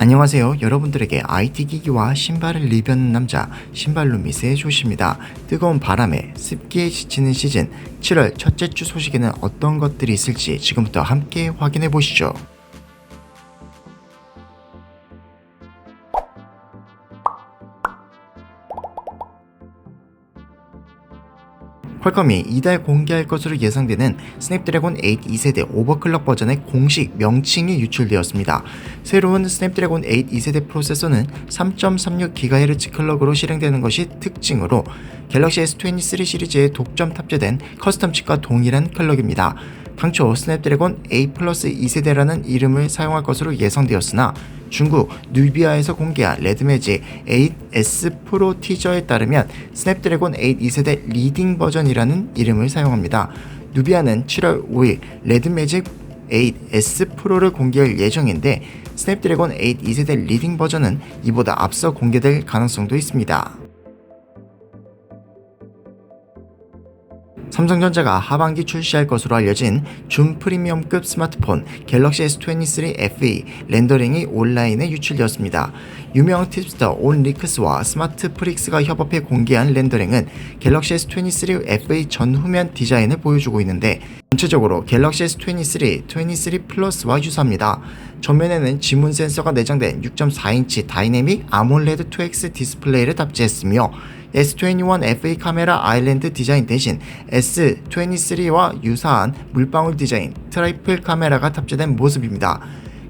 안녕하세요. 여러분들에게 IT 기기와 신발을 리뷰하는 남자 신발루미스의 조시입니다. 뜨거운 바람에 습기에 지치는 시즌 7월 첫째 주 소식에는 어떤 것들이 있을지 지금부터 함께 확인해 보시죠. 퀄컴이 이달 공개할 것으로 예상되는 스냅드래곤 8 2세대 오버클럭 버전의 공식 명칭이 유출되었습니다. 새로운 스냅드래곤 8 2세대 프로세서는 3.36GHz 클럭으로 실행되는 것이 특징으로 갤럭시 S23 시리즈에 독점 탑재된 커스텀 칩과 동일한 클럭입니다. 당초 스냅드래곤 A 플러스 2세대라는 이름을 사용할 것으로 예상되었으나 중국 누비아에서 공개한 레드매직 8S 프로 티저에 따르면 스냅드래곤 8 2세대 리딩 버전이라는 이름을 사용합니다. 누비아는 7월 5일 레드매직 8S 프로를 공개할 예정인데 스냅드래곤 8 2세대 리딩 버전은 이보다 앞서 공개될 가능성도 있습니다. 삼성전자가 하반기 출시할 것으로 알려진 준 프리미엄급 스마트폰 갤럭시 S23 FE 렌더링이 온라인에 유출되었습니다. 유명 팁스터 온 리크스와 스마트 프릭스가 협업해 공개한 렌더링은 갤럭시 S23 FE 전 후면 디자인을 보여주고 있는데 전체적으로 갤럭시 S23, 23 플러스와 유사합니다. 전면에는 지문 센서가 내장된 6.4인치 다이내믹 아몰레드 2X 디스플레이를 탑재했으며 S21 FA 카메라 아일랜드 디자인 대신 S23와 유사한 물방울 디자인 트라이플 카메라가 탑재된 모습입니다.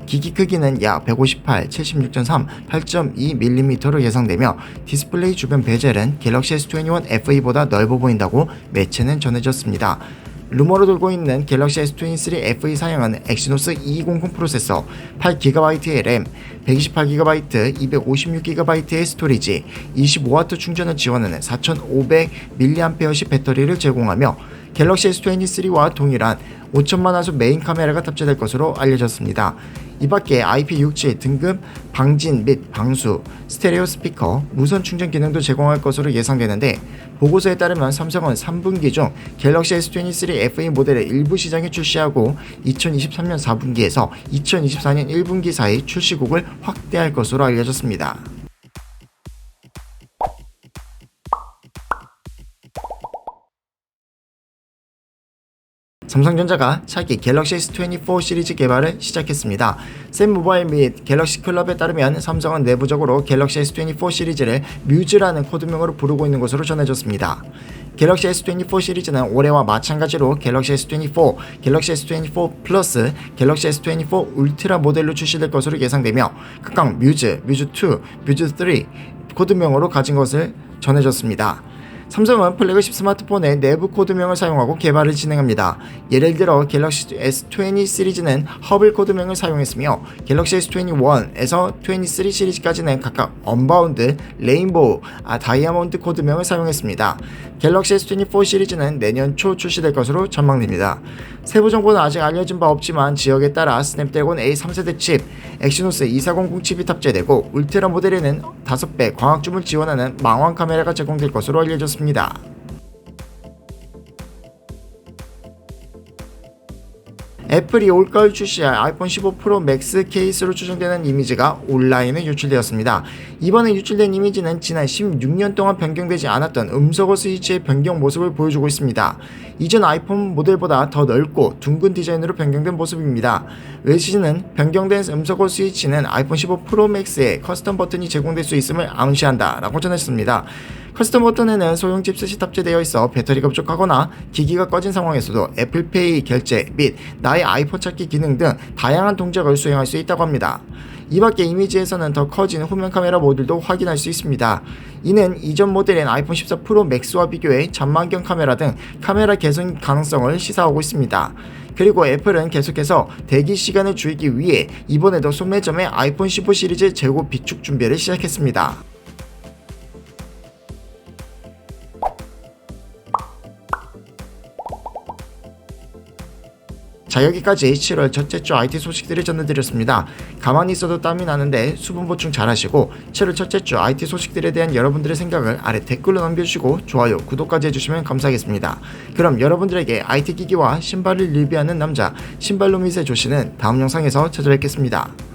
기기 크기는 약 158, 76.3, 8.2mm로 예상되며 디스플레이 주변 베젤은 갤럭시 S21 FE보다 넓어 보인다고 매체는 전해졌습니다. 루머로 돌고 있는 갤럭시 S23 FE 사양은 엑시노스 2200 프로세서, 8GB의 램, 128GB, 256GB의 스토리지, 25W 충전을 지원하는 4500mAh 배터리를 제공하며 갤럭시 S23와 동일한 5천만 화소 메인 카메라가 탑재될 것으로 알려졌습니다. 이 밖에 IP67 등급 방진 및 방수, 스테레오 스피커, 무선 충전 기능도 제공할 것으로 예상되는데 보고서에 따르면 삼성은 3분기 중 갤럭시 S23 FE 모델을 일부 시장에 출시하고 2023년 4분기에서 2024년 1분기 사이 출시국을 확대할 것으로 알려졌습니다. 삼성전자가 차기 갤럭시 S24 시리즈 개발을 시작했습니다. 샘 모바일 및 갤럭시 클럽에 따르면 삼성은 내부적으로 갤럭시 S24 시리즈를 뮤즈라는 코드명으로 부르고 있는 것으로 전해졌습니다. 갤럭시 S24 시리즈는 올해와 마찬가지로 갤럭시 S24, 갤럭시 S24 플러스, 갤럭시 S24 울트라 모델로 출시될 것으로 예상되며 각각 뮤즈, 뮤즈2, 뮤즈3 코드명으로 가진 것을 전해졌습니다. 삼성은 플래그십 스마트폰의 내부 코드명을 사용하고 개발을 진행합니다. 예를 들어 갤럭시 S20 시리즈는 허블 코드명을 사용했으며 갤럭시 S21에서 23 시리즈까지는 각각 언바운드, 레인보우, 아, 다이아몬드 코드명을 사용했습니다. 갤럭시 S24 시리즈는 내년 초 출시될 것으로 전망됩니다. 세부 정보는 아직 알려진 바 없지만 지역에 따라 스냅드래곤 A 3세대 칩, 엑시노스 2400 칩이 탑재되고 울트라 모델에는 5배 광학 줌을 지원하는 망원 카메라가 제공될 것으로 알려졌습니다. 애플이 올가을 출시할 아이폰 15 프로 맥스 케이스로 추정되는 이미지가 온라인에 유출되었습니다. 이번에 유출된 이미지는 지난 16년 동안 변경되지 않았던 음소거 스위치의 변경 모습을 보여주고 있습니다. 이전 아이폰 모델보다 더 넓고 둥근 디자인으로 변경된 모습입니다. 외시는 변경된 음소거 스위치는 아이폰 15 프로 맥스에 커스텀 버튼이 제공될 수 있음을 암시한다 라고 전했습니다. 커스텀 버튼에는 소형 칩셋이 탑재되어 있어 배터리가 부족하거나 기기가 꺼진 상황에서도 애플페이 결제 및 나의 아이폰 찾기 기능 등 다양한 동작을 수행할 수 있다고 합니다. 이 밖에 이미지에서는 더 커진 후면 카메라 모듈도 확인할 수 있습니다. 이는 이전 모델인 아이폰 14 프로 맥스와 비교해 전망경 카메라 등 카메라 개선 가능성을 시사하고 있습니다. 그리고 애플은 계속해서 대기 시간을 줄이기 위해 이번에도 소매점에 아이폰 15 시리즈 재고 비축 준비를 시작했습니다. 자 여기까지 7월 첫째 주 IT 소식들을 전해드렸습니다. 가만히 있어도 땀이 나는데 수분 보충 잘 하시고 7월 첫째 주 IT 소식들에 대한 여러분들의 생각을 아래 댓글로 남겨주시고 좋아요, 구독까지 해주시면 감사하겠습니다. 그럼 여러분들에게 IT 기기와 신발을 리뷰하는 남자 신발로미세 조씨는 다음 영상에서 찾아뵙겠습니다.